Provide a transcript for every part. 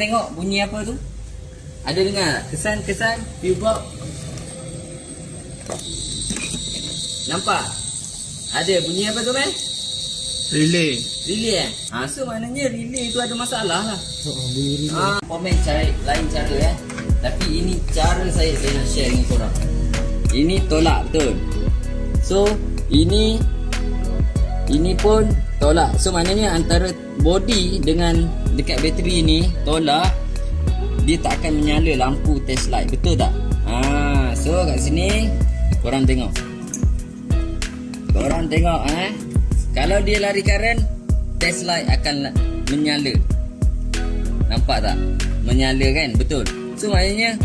Tengok bunyi apa tu? Ada dengar tak? Kesan-kesan box. Nampak? Ada bunyi apa tu, man? Relay. Relay eh? Ha, so maknanya relay tu ada masalah lah. Oh, bunyi relay. Ha, komen cari lain cara eh. Tapi ini cara saya saya nak share dengan korang. Ini tolak betul. So, ini ini pun tolak. So maknanya antara body dengan dekat bateri ni tolak dia tak akan menyala lampu test light. Betul tak? Ha, so kat sini korang tengok. Korang tengok eh. Kalau dia lari current, test light akan la- menyala. Nampak tak? Menyala kan? Betul. So maknanya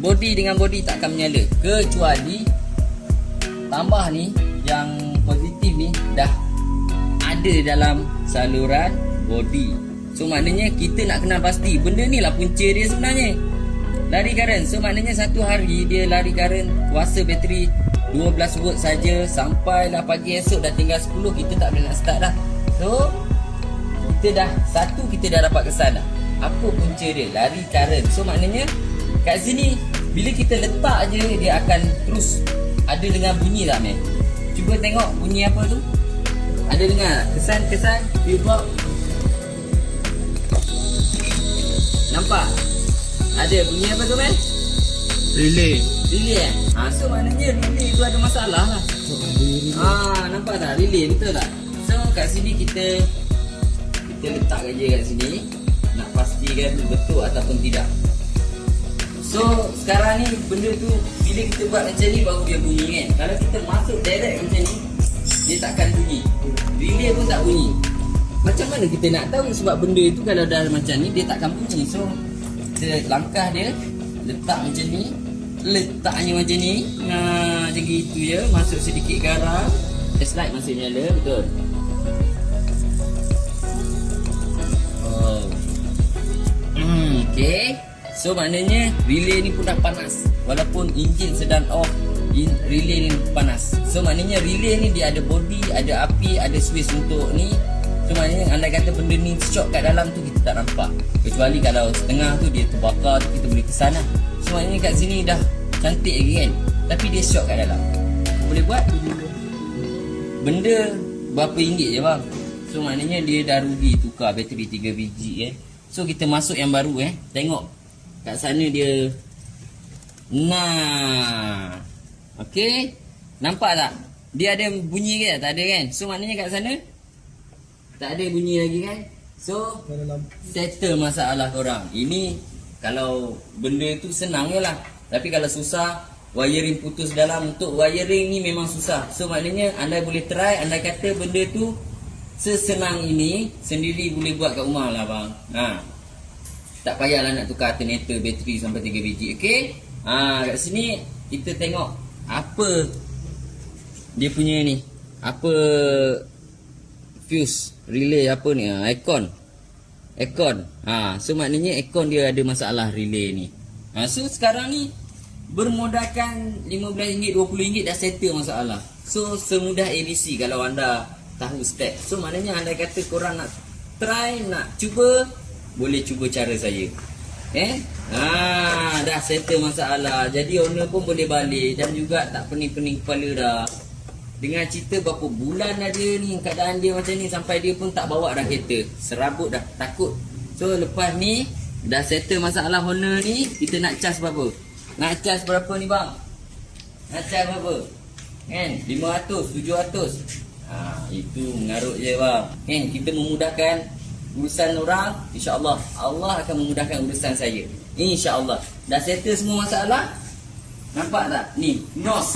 body dengan body tak akan menyala kecuali tambah ni yang positif ni dah ada dalam saluran body. So maknanya kita nak kenal pasti benda ni lah punca dia sebenarnya. Lari current. So maknanya satu hari dia lari current kuasa bateri 12 volt saja sampailah pagi esok dah tinggal 10 kita tak boleh nak start dah. So kita dah satu kita dah dapat kesan dah. Apa punca dia? Lari current. So maknanya kat sini bila kita letak je dia akan terus ada dengar bunyi tak meh? Cuba tengok bunyi apa tu? Ada dengar kesan-kesan fuse box. Nampak? Ada bunyi apa tu meh? Relay. Relay eh? Ha, so maknanya relay tu ada masalah lah. Ah, nampak tak relay betul tak? So kat sini kita kita letakkan je kat sini nak pastikan betul ataupun tidak. So sekarang ni benda tu bila kita buat macam ni baru dia bunyi kan. Kalau kita masuk direct macam ni dia takkan bunyi. Relay pun tak bunyi. Macam mana kita nak tahu sebab benda tu kalau dah macam ni dia takkan bunyi. So kita langkah dia letak macam ni letaknya macam ni nah, macam gitu je masuk sedikit garam test light masih nyala betul? Oh. hmm, okay so maknanya relay ni pun dah panas. Walaupun enjin sedang off in, relay ni panas. So maknanya relay ni dia ada body ada api ada switch untuk ni So maknanya andai kata benda ni shock kat dalam tu kita tak nampak. Kecuali kalau setengah tu dia terbakar tu kita boleh kesan lah. So maknanya kat sini dah cantik lagi kan? Tapi dia shock kat dalam. Boleh buat? Benda berapa ringgit je bang. So maknanya dia dah rugi tukar bateri 3 biji eh. So kita masuk yang baru eh. Tengok. Kat sana dia Nah. Okay Nampak tak? Dia ada bunyi ke? Tak ada kan? So maknanya kat sana tak ada bunyi lagi kan? So? Settle masalah korang. Ini Kalau Benda tu senang je lah. Tapi kalau susah Wiring putus dalam. Untuk wiring ni memang susah. So maknanya Anda boleh try Anda kata benda tu Sesenang ini Sendiri boleh buat kat rumah lah bang. Ha. Tak payahlah nak tukar alternator Bateri sampai 3 biji Okay ha, Kat sini Kita tengok Apa Dia punya ni. Apa fuse relay apa ni? Ha, aircon. Aircon. Ha so maknanya aircon dia ada masalah relay ni. Ha so sekarang ni bermodalkan RM15 RM20 dah settle masalah. So semudah ABC kalau anda tahu step. So maknanya anda kata korang nak try nak cuba boleh cuba cara saya. Eh? Ha dah settle masalah. Jadi owner pun boleh balik dan juga tak pening-pening kepala dah dengan cerita berapa bulan ada ni keadaan dia macam ni sampai dia pun tak bawa dah kereta. Serabut dah takut. So lepas ni dah settle masalah Honda ni kita nak cas berapa? Nak cas berapa ni bang? Nak cas berapa? Kan? 500, 700. Ha, itu mengarut je bang. Kan kita memudahkan urusan orang, insya-Allah Allah akan memudahkan urusan saya. Insya-Allah. Dah settle semua masalah? Nampak tak? Ni, nos.